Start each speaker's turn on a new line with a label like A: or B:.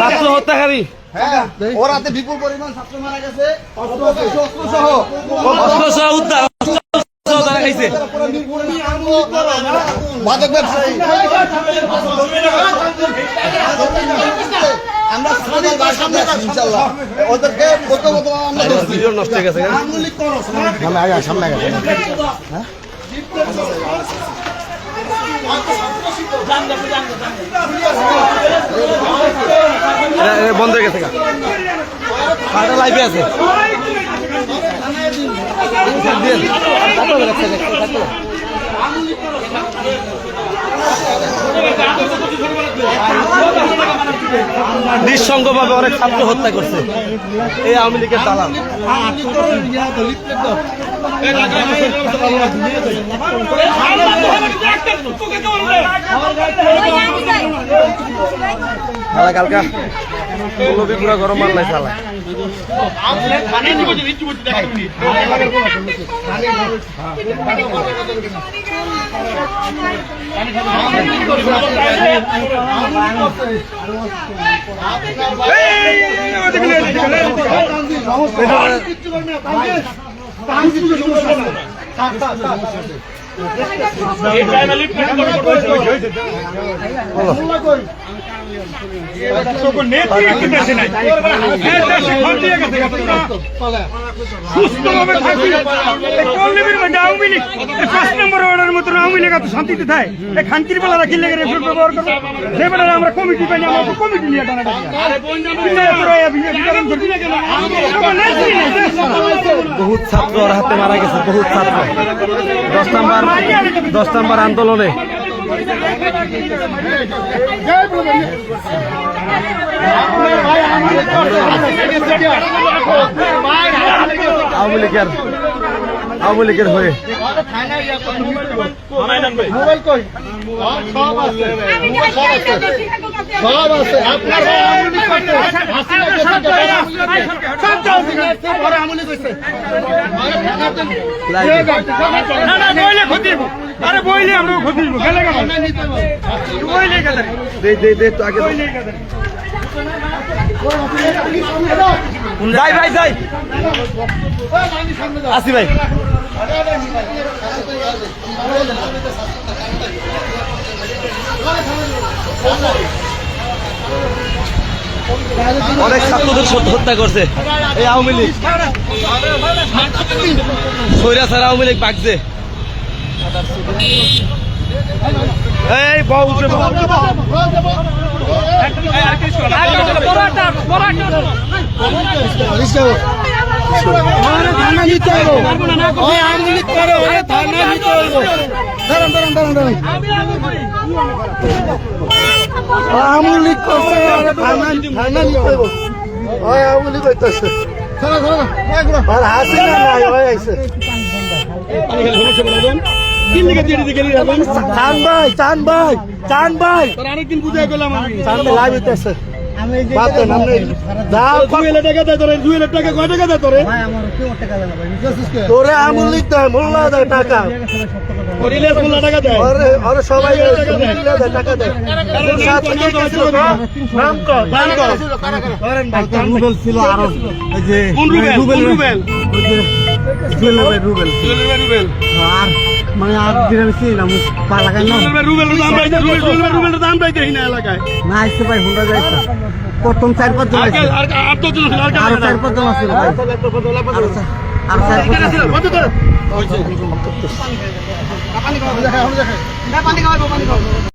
A: ছাত্র হত্যাকারী
B: হ্যাঁ, ওর হাতে বিপুল পরিমাণ ছাত্র মারা গেছে অস্ত্র অস্ত্র সহ
A: অস্ত্র সহ উদ্ধার তারা খাইছে
B: মাদক আমরা সামনে ওদেরকে প্রথমত আমরা
A: ভিডিও নষ্ট হয়ে গেছে। বন্ধ হয়ে গেছে আছে। নিঃসঙ্গভাবে অনেক ছাত্র হত্যা করছে। এই আওয়ামী লীগের দালাল। শালা কালকা মৌলবী পুরা গরম মাল নাই শালা
C: এই শান্তিতে থাকে এই খানকির বেলা রাখি রেফার ব্যবহার করব যে বেলা আমরা কমিটি পাইনি আমরা কমিটি নিয়ে
A: বহুত ছাত্র ওর হাতে মারা গেছে বহুত ছাত্র। দশ নাম্বার দশ নাম্বার আন্দোলনে। আওয়ামী লীগের আওয়ামী লীগের হয়ে।
B: মোবাইল কই? সব আছে। সব আছে আপনার
C: আরে বইলে আমরা ক্ষতি হইবো। গেলে গেল। বইলে গেলে।
A: দে দে দে তো আগে
C: বইলে গেলে।
A: যাই ভাই যাই। আসি ভাই। অনেক ছাত্রদের হত্যা করছে। এই আওয়ামী লীগ। সৈরা স্যার আওয়ামী লীগ বাগছে। এই বউ উঠে
B: করে। ওই থানা নিতে হইব দাঁড়ান দাঁড়ান দাঁড়ান দাঁড়ান। আওয়ামী লীগ করছে থানা থানা নিতে হইব ওই আওয়ামী লীগ হইতাছে। চলো চলো আর হাসিনা নাই ওই আইছে। চান ভাই চান ভাই চান ভাই।
C: আরেকদিন বুঝে গেলাম
B: চান ভাই লাইভ হইতাছে।
C: তোরে টাকা দেয়
B: মোল্লা দেয় টাকা আরে সবাই টাকা দেয় ছিল
D: আরও যে
C: রুবেল রুবেল
D: রুবেল আর মানে আর দিন আমি চিনি না।
C: রুবেল রুবেল দাম পাইতে রুবেল রুবেল রুবেল দাম পাইতে না এলাকায়।
D: না আসতে ভাই হুন্ডা যাইছে। প্রথম চার পাঁচ জন আছে।
C: আর আর তো জন আর
D: চার পাঁচ জন আছে। ভাই আরও চার- পাঁচ জন আছে।
C: কত করে
B: পানি খাওয়া দেখে পানি খাওয়া